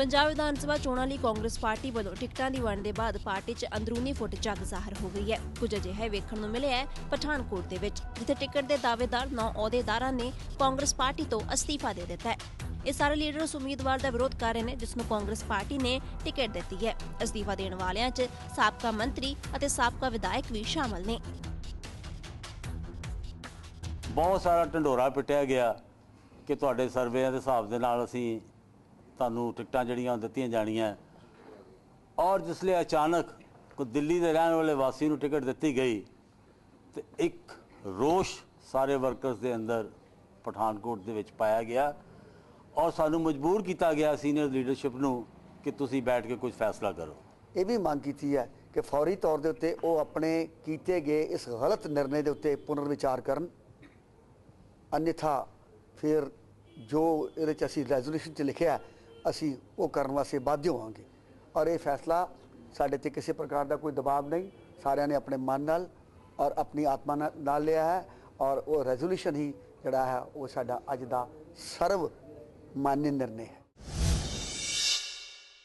ਪੰਜਾਬ ਵਿਧਾਨ ਸਭਾ ਚੋਣਾਂ ਲਈ ਕਾਂਗਰਸ ਪਾਰਟੀ ਵੱਲੋਂ ਟਿਕਟਾਂ ਦੀ ਵੰਡ ਦੇ ਬਾਅਦ ਪਾਰਟੀ 'ਚ ਅੰਦਰੂਨੀ ਫੁੱਟ ਜਗ ਜ਼ਾਹਰ ਹੋ ਗਈ ਹੈ। ਕੁਝ ਅਜਿਹਾ ਵੇਖਣ ਨੂੰ ਮਿਲਿਆ ਹੈ ਪਠਾਨਕੋਟ ਦੇ ਵਿੱਚ, ਜਿੱਥੇ ਟਿਕਟ ਦੇ ਦਾਅਵੇਦਾਰ ਨੌ ਅਹੁਦੇਦਾਰਾਂ ਨੇ ਕਾਂਗਰਸ ਪਾਰਟੀ ਤੋਂ ਅਸਤੀਫਾ ਦੇ ਦਿੱਤਾ ਹੈ। ਇਹ ਸਾਰੇ ਲੀਡਰ ਉਸ ਉਮੀਦਵਾਰ ਦਾ ਵਿਰੋਧ ਕਰ ਰਹੇ ਨੇ, ਜਿਸ ਨੂੰ ਕਾਂਗਰਸ ਪਾਰਟੀ ਨੇ ਟਿਕਟ ਦਿੱਤੀ ਹੈ। ਅਸਤੀਫਾ ਦੇਣ ਵਾਲਿਆਂ 'ਚ ਸਾਬਕਾ ਮੰਤਰੀ ਅਤੇ ਸਾਬਕਾ ਵਿਧਾਇਕ ਵੀ ਸ਼ਾਮਲ ਨੇ। ਬਹੁਤ ਸਾਰਾ ਢੰਡੋਰਾ ਪਿੱਟਿਆ ਗਿਆ ਕਿ ਤੁਹਾਡੇ ਸਰਵੇਆਂ ਦੇ ਹਿਸਾਬ ਦੇ ਨਾਲ ਅਸੀਂ ਤੁਹਾਨੂੰ ਟਿਕਟਾਂ ਜਿਹੜੀਆਂ ਉਹ ਦਿੱਤੀਆਂ ਜਾਣੀਆਂ। ਔਰ ਜਿਸ ਅਚਾਨਕ ਕੋ ਦਿੱਲੀ ਦੇ ਰਹਿਣ ਵਾਲੇ ਵਾਸੀ ਨੂੰ ਟਿਕਟ ਦਿੱਤੀ ਗਈ, ਤੇ ਇੱਕ ਰੋਸ਼ ਸਾਰੇ ਵਰਕਰਸ ਦੇ ਅੰਦਰ ਪਠਾਨਕੋਟ ਦੇ ਵਿੱਚ ਪਾਇਆ ਗਿਆ। ਔਰ ਸਾਨੂੰ ਮਜਬੂਰ ਕੀਤਾ ਗਿਆ ਸੀਨੀਅਰ ਲੀਡਰਸ਼ਿਪ ਨੂੰ ਕਿ ਤੁਸੀਂ ਬੈਠ ਕੇ ਕੁਝ ਫੈਸਲਾ ਕਰੋ। ਇਹ ਵੀ ਮੰਗ ਕੀਤੀ ਹੈ ਕਿ ਫੌਰੀ ਤੌਰ ਦੇ ਉੱਤੇ ਉਹ ਆਪਣੇ ਕੀਤੇ ਗਏ ਇਸ ਗਲਤ ਨਿਰਣੇ ਦੇ ਉੱਤੇ ਪੁਨਰ ਵਿਚਾਰ ਕਰਨ। ਅਨਿਥਾ ਫਿਰ ਜੋ ਇਹਦੇ ਚ ਅਸੀਂ ਰੈਜ਼ੋਲੂਸ਼ਨ ਚ ਲਿਖਿਆ ਅਸੀਂ ਉਹ ਕਰਨ ਵਾਸਤੇ ਬਾধ্য ਹੋਵਾਂਗੇ। ਔਰ ਇਹ ਫੈਸਲਾ ਸਾਡੇ ਤੇ ਕਿਸੇ ਪ੍ਰਕਾਰ ਦਾ ਕੋਈ ਦਬਾਅ ਨਹੀਂ, ਸਾਰਿਆਂ ਨੇ ਆਪਣੇ ਮਨ ਨਾਲ ਔਰ ਆਪਣੀ ਆਤਮਾ ਨਾਲ ਨਾਲ ਲਿਆ ਹੈ ਔਰ ਉਹ ਰੈਜ਼ੋਲੂਸ਼ਨ ਹੀ ਜਿਹੜਾ ਹੈ, ਉਹ ਸਾਡਾ ਅੱਜ ਦਾ ਸਰਵ ਮਾਨਯ ਨਿਰਣੇ ਹੈ।